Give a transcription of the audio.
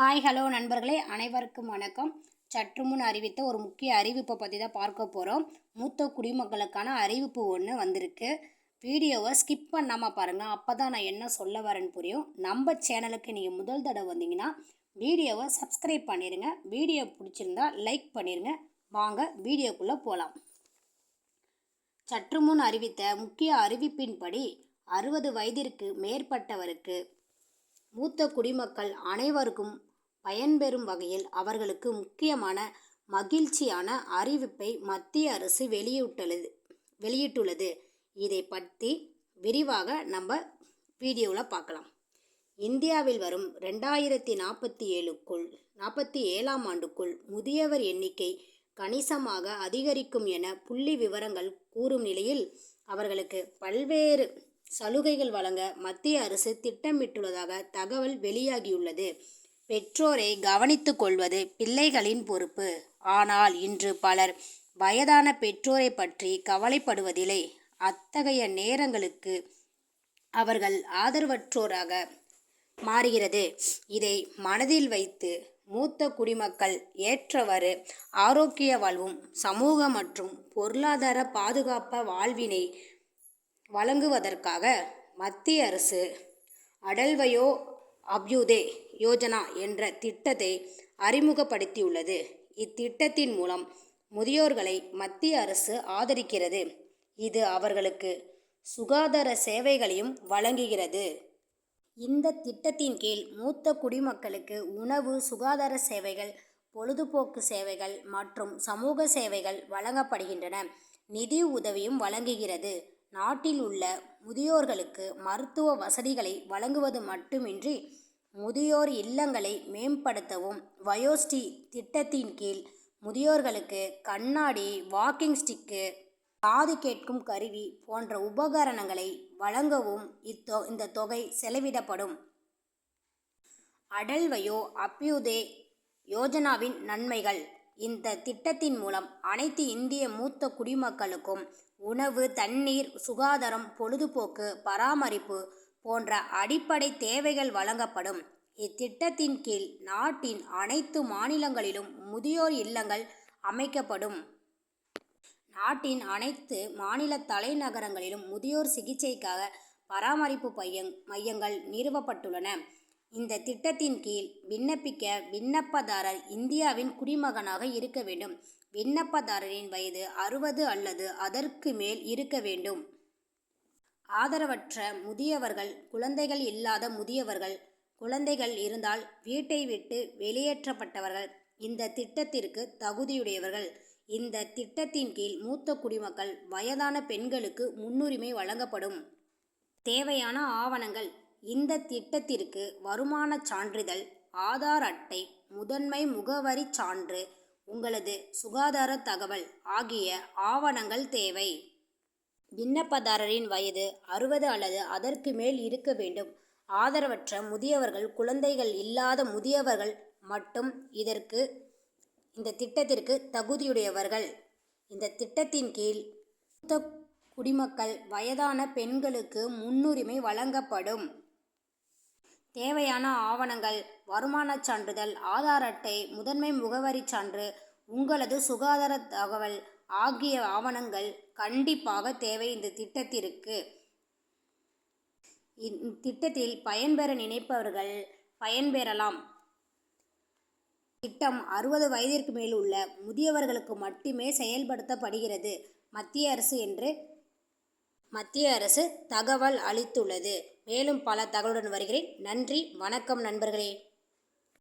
Hi hello நண்பர்களே அனைவருக்கும் வணக்கம். சற்று முன் அறிவித்த ஒரு முக்கிய அறிவிப்பை பற்றி தான் பார்க்க போகிறோம் மூத்த குடிமக்களுக்கான அறிவிப்பு ஒன்று வந்திருக்கு. வீடியோவை ஸ்கிப் பண்ணாமல் பாருங்கள் அப்போ தான் நான் என்ன சொல்ல வரேன்னு புரியும். நம்ம சேனலுக்கு நீங்கள் முதல் தடவை வந்தீங்கன்னா வீடியோவை சப்ஸ்கிரைப் பண்ணிடுங்க வீடியோ பிடிச்சிருந்தா லைக் பண்ணிடுங்க வாங்க வீடியோக்குள்ளே போகலாம் சற்று முன் அறிவித்த முக்கிய அறிவிப்பின்படி அறுபது வயதிற்கு மேற்பட்டவருக்கு மூத்த குடிமக்கள் அனைவருக்கும் பயன்பெறும் வகையில் அவர்களுக்கு முக்கியமான மகிழ்ச்சியான அறிவிப்பை மத்திய அரசு வெளியிட்டுள்ளது வெளியிட்டுள்ளது. இதை பற்றி விரிவாக நம்ம வீடியோவில் பார்க்கலாம். இந்தியாவில் வரும் ரெண்டாயிரத்தி நாற்பத்தி ஏழுக்குள் நாற்பத்தி ஏழாம் ஆண்டுக்குள் முதியவர் எண்ணிக்கை கணிசமாக அதிகரிக்கும் என புள்ளி விவரங்கள் கூறும் நிலையில் அவர்களுக்கு பல்வேறு சலுகைகள் வழங்க மத்திய அரசு திட்டமிட்டுள்ளதாக தகவல் வெளியாகியுள்ளது. பெற்றோரை கவனித்து கொள்வது பிள்ளைகளின் பொறுப்பு. ஆனால் இன்று பலர் வயதான பெற்றோரை பற்றி கவலைப்படுவதில்லை. அத்தகைய நேரங்களுக்கு அவர்கள் ஆதரவற்றோராக மாறுகிறது. இதை மனதில் வைத்து மூத்த குடிமக்கள் ஏற்றவாறு ஆரோக்கிய வாழ்வும் சமூக மற்றும் பொருளாதார பாதுகாப்ப வாழ்வினை வழங்குவதற்காக மத்திய அரசு அடல்வயோ அபியுதே யோஜனா என்ற திட்டத்தை அறிமுகப்படுத்தியுள்ளது. இத்திட்டத்தின் மூலம் முதியோர்களை மத்திய அரசு ஆதரிக்கிறது. இது அவர்களுக்கு சுகாதார சேவைகளையும் வழங்குகிறது. இந்த திட்டத்தின் கீழ் மூத்த குடிமக்களுக்கு உணவு சுகாதார சேவைகள் பொழுதுபோக்கு சேவைகள் மற்றும் சமூக சேவைகள் வழங்கப்படுகின்றன. நிதி உதவியும் வழங்குகிறது. நாட்டில் உள்ள முதியோர்களுக்கு மருத்துவ வசதிகளை வழங்குவது மட்டுமின்றி முதியோர் இல்லங்களை மேம்படுத்தவும் வயோஸ்டி திட்டத்தின் கீழ் முதியோர்களுக்கு கண்ணாடி வாக்கிங் ஸ்டிக்கு காது கேட்கும் கருவி போன்ற உபகரணங்களை வழங்கவும் இத்தொ இந்த தொகை செலவிடப்படும். அடல் வயோ அப்யுதே யோஜனாவின் நன்மைகள். இந்த திட்டத்தின் மூலம் அனைத்து இந்திய மூத்த குடிமக்களுக்கும் உணவு தண்ணீர் சுகாதாரம் பொழுதுபோக்கு பராமரிப்பு போன்ற அடிப்படை தேவைகள் வழங்கப்படும். இத்திட்டத்தின் கீழ் நாட்டின் அனைத்து மாநிலங்களிலும் முதியோர் இல்லங்கள் அமைக்கப்படும். நாட்டின் அனைத்து மாநில தலைநகரங்களிலும் முதியோர் சிகிச்சைக்காக பராமரிப்பு பையங் மையங்கள் நிறுவப்பட்டுள்ளன. இந்த திட்டத்தின் கீழ் விண்ணப்பிக்க விண்ணப்பதாரர் இந்தியாவின் குடிமகனாக இருக்க வேண்டும். விண்ணப்பதாரரின் வயது அறுபது அல்லது அதற்கு மேல் இருக்க வேண்டும். ஆதரவற்ற முதியவர்கள் குழந்தைகள் இல்லாத முதியவர்கள் குழந்தைகள் இருந்தால் வீட்டை விட்டு வெளியேற்றப்பட்டவர்கள் இந்த திட்டத்திற்கு தகுதியுடையவர்கள். இந்த திட்டத்தின் கீழ் மூத்த குடிமக்கள் வயதான பெண்களுக்கு முன்னுரிமை வழங்கப்படும். தேவையான ஆவணங்கள் இந்த திட்டத்திற்கு வருமான சான்றிதழ் ஆதார் அட்டை முதன்மை முகவரி சான்று உங்களது சுகாதார தகவல் ஆகிய ஆவணங்கள் தேவை. விண்ணப்பதாரரின் வயது அறுபது அல்லது அதற்கு மேல் இருக்க வேண்டும். ஆதரவற்ற முதியவர்கள் குழந்தைகள் இல்லாத முதியவர்கள் மட்டும் இதற்கு இந்த திட்டத்திற்கு தகுதியுடையவர்கள். இந்த திட்டத்தின் கீழ் மூத்த குடிமக்கள் வயதான பெண்களுக்கு முன்னுரிமை வழங்கப்படும். தேவையான ஆவணங்கள் வருமானச் சான்றிதழ் ஆதார் அட்டை முதன்மை முகவரி சான்று உங்களது சுகாதார தகவல் ஆகிய ஆவணங்கள் கண்டிப்பாக தேவை. இந்த திட்டத்திற்கு இத்திட்டத்தில் பயன்பெற நினைப்பவர்கள் பயன்பெறலாம். திட்டம் அறுபது வயதிற்கு மேல் உள்ள முதியவர்களுக்கு மட்டுமே செயல்படுத்தப்படுகிறது. மத்திய அரசு என்று மத்திய அரசு தகவல் அளித்துள்ளது. மேலும் பல தகவலுடன் வருகிறேன். நன்றி. வணக்கம் நண்பர்களே.